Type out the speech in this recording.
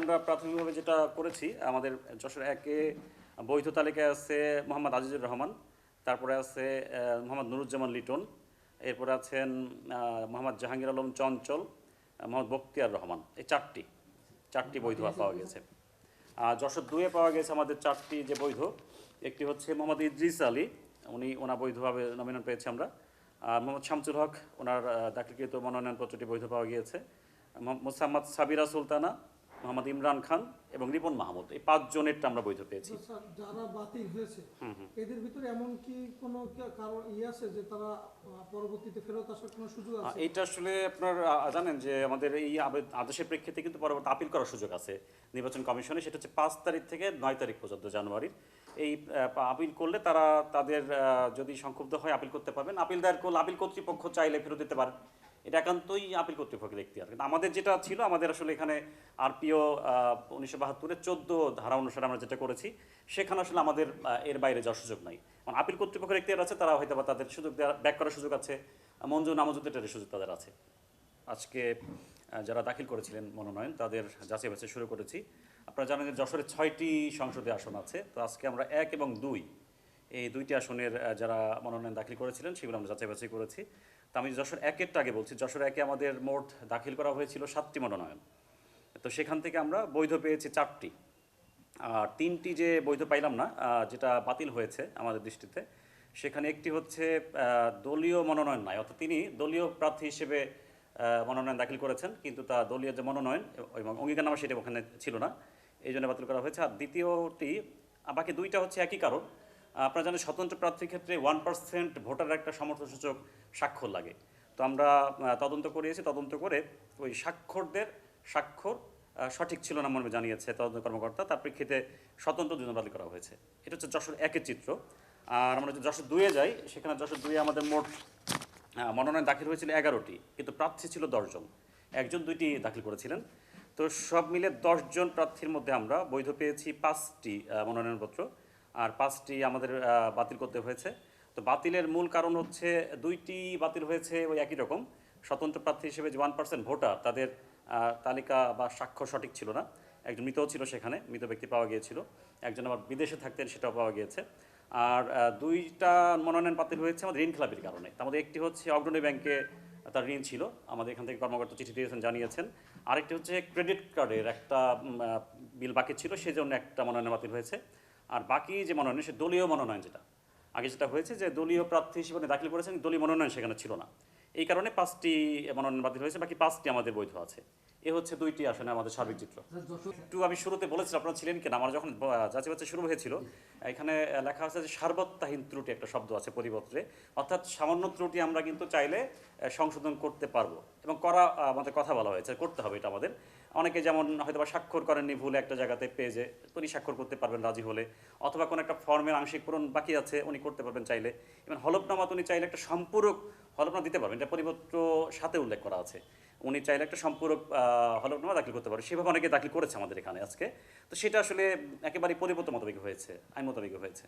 আমরা প্রাথমিকভাবে যেটা করেছি, আমাদের যশোর একে বৈধ তালিকায় আছে মোহাম্মদ আজিজুর রহমান, তারপরে আছে মোহাম্মদ নুরুজ্জামান লিটন, এরপরে আছেন মোহাম্মদ জাহাঙ্গীর আলম চঞ্চল মোহাম্মদ বখতিয়ার রহমান। এই চারটি চারটি বৈধ পাওয়া গেছে। আর যশোর দুয়ে পাওয়া গেছে আমাদের চারটি যে বৈধ, একটি হচ্ছে মোহাম্মদ ইদ্রিস আলী, উনি ওনার বৈধভাবে নমিনেশন পেয়েছি আমরা। মোহাম্মদ শামসুল হক, ওনার দাখিলকৃত মনোনয়নপত্রটি বৈধ পাওয়া গিয়েছে। মোসাম্মদ সাবিরা সুলতানা মোহাম্মদ ইমরান খান এবং রিপন মাহমুদ। এই পাঁচ পাঁচজনেরটা আমরা বৈধ পেয়েছি। যারা বাতিল হয়েছে এদের ভিতরে এমন কি কোনো কি- কারও ইয়ে আছে যে তারা পরবর্তীতে ফেরত আসার কোনো সুযোগ আছে? এইটা আসলে আপনার জানেন যে আমাদের এই আদেশের প্রেক্ষিতে কিন্তু পরবর্তী আপিল করার সুযোগ আছে নির্বাচন কমিশনে। সেটা হচ্ছে পাঁচ তারিখ থেকে নয় তারিখ পর্যন্ত জানুয়ারির। এই আপিল করলে তারা তাদের যদি সংক্ষুব্ধ হয় আপিল করতে পারবেন। আপিল দায়ের করলে আপিল কর্তৃপক্ষ চাইলে ফেরত দিতে পারেন এটা একান্তই আপিল কর্তৃপক্ষের এখতিয়ার কিন্তু আমাদের যেটা ছিল, আমাদের আসলে এখানে আরপিও উনিশশো বাহাত্তরের চোদ্দ ধারা অনুসারে আমরা যেটা করেছি, সেখানে আসলে আমাদের এর বাইরে যাওয়ার সুযোগ নাই। মানে আপিল কর্তৃপক্ষের এখতিয়ার আছে, তারা হয়তো বা তাদের সুযোগ দেওয়ার, ব্যাক করার সুযোগ আছে, মঞ্জুর নামঞ্জুরের সুযোগ তাদের আছে। আজকে যারা দাখিল করেছিলেন মনোনয়ন, তাদের যাচাই বাছাই শুরু করেছি। আপনারা জানেন যে যশোরে ছয়টি সংসদীয় আসন আছে, তো আজকে আমরা এক এবং দুই এই দুইটি আসনের যারা মনোনয়ন দাখিল করেছিলেন, সেগুলো আমরা যাচাই বাছাই করেছি। তো আমি যশোর একেরটা আগে বলছি, যশোর একে আমাদের মোট দাখিল করা হয়েছিল সাতটি মনোনয়ন। তো সেখান থেকে আমরা বৈধ পেয়েছি চারটি। আর তিনটি যে বৈধ পাইলাম না যেটা বাতিল হয়েছে আমাদের দৃষ্টিতে, সেখানে একটি হচ্ছে দলীয় মনোনয়ন নাই। অর্থাৎ তিনি দলীয় প্রার্থী হিসেবে মনোনয়ন দাখিল করেছেন, কিন্তু তা দলীয় যে মনোনয়ন, এবং অঙ্গীকারনামা সেটা ওখানে ছিল না, এই জন্য বাতিল করা হয়েছে। আর দ্বিতীয়টি, বাকি দুইটা হচ্ছে একই কারণ। আপনারা জানেন স্বতন্ত্র প্রার্থীর ক্ষেত্রে ওয়ান পার্সেন্ট ভোটার একটা সমর্থনসূচক স্বাক্ষর লাগে। তো আমরা তদন্ত করিয়েছি, তদন্ত করে ওই স্বাক্ষরদের স্বাক্ষর সঠিক ছিল না মনে জানিয়েছে তদন্ত কর্মকর্তা। তার প্রেক্ষিতে স্বতন্ত্র দুজন বাতিল করা হয়েছে। এটা হচ্ছে যশোর একের চিত্র। আর আমরা যদি যশোর দুয়ে যাই, সেখানে যশোর দুয়ে আমাদের মোট মনোনয়ন দাখিল হয়েছিল এগারোটি, কিন্তু প্রার্থী ছিল দশজন একজন, দুইটি দাখিল করেছিলেন। তো সব মিলে দশজন প্রার্থীর মধ্যে আমরা বৈধ পেয়েছি পাঁচটি মনোনয়নপত্র। আর পাঁচটি আমাদের বাতিল করতে হয়েছে। তো বাতিলের মূল কারণ হচ্ছে দুইটি বাতিল হয়েছে ওই একই রকম। স্বতন্ত্র প্রার্থী হিসেবে যে ওয়ান পার্সেন্ট ভোটার তাদের তালিকা বা সাক্ষ্য সঠিক ছিল না। একজন মৃতও ছিল সেখানে, মৃত ব্যক্তি পাওয়া গিয়েছিল। একজন আবার বিদেশে থাকতেন, সেটাও পাওয়া গিয়েছে। আর দুইটা মনোনয়ন বাতিল হয়েছে আমাদের ঋণ খেলাপির কারণে মধ্যে একটি হচ্ছে অগ্রণী ব্যাংকে তার ঋণ ছিল। আমাদের এখান থেকে কর্মকর্তা চিঠি দিয়েছেন, জানিয়েছেন। আরেকটি হচ্ছে ক্রেডিট কার্ডের একটা বিল বাকি ছিল সেই জন্য একটা মনোনয়ন বাতিল হয়েছে। আর বাকি যে মনোনয়ন, সে দলীয় মনোনয়ন যেটা। আগে যেটা হয়েছে যে দলীয় প্রার্থী হিসেবে দাখিল করেছেন, দলীয় মনোনয়ন সেখানে ছিল না। এই কারণে পাঁচটি মনোনয়ন বাতিল হয়েছে, বাকি পাঁচটি আমাদের বৈধ আছে। এ হচ্ছে দুইটি আসনে আমাদের সার্বিক চিত্র। একটু আমি শুরুতে বলেছিলাম, আপনারা ছিলেন কিনা? আমার যখন যাচাই বাচ্চা শুরু হয়েছিল, এখানে লেখা আছে যে সার্বত্যাহীন ত্রুটি একটা শব্দ আছে পরিবর্তে। অর্থাৎ সামান্য ত্রুটি আমরা কিন্তু চাইলে সংশোধন করতে পারব। এবং করা আমাদের কথা বলা হয়েছে, করতে হবে এটা আমাদের। অনেকে যেমন হয়তো বা স্বাক্ষর করেননি ভুলে একটা জায়গাতে পেজে উনি স্বাক্ষর করতে পারবেন, রাজি হলে। অথবা কোনো একটা ফর্মের আংশিক পূরণ বাকি আছে, উনি করতে পারবেন চাইলে। এবং হলফনামা উনি চাইলে একটা সম্পূরক হলফনামা দিতে পারবেন, এটা পরিপত্র সাথে উল্লেখ করা আছে। উনি চাইলে একটা সম্পূরক হলফনামা দাখিল করতে পারবেন। সেভাবে অনেকে দাখিল করেছে আমাদের এখানে আজকে। তো সেটা আসলে একেবারে পরিবর্তন মোতাবেক হয়েছে, আইন মোতাবেক হয়েছে।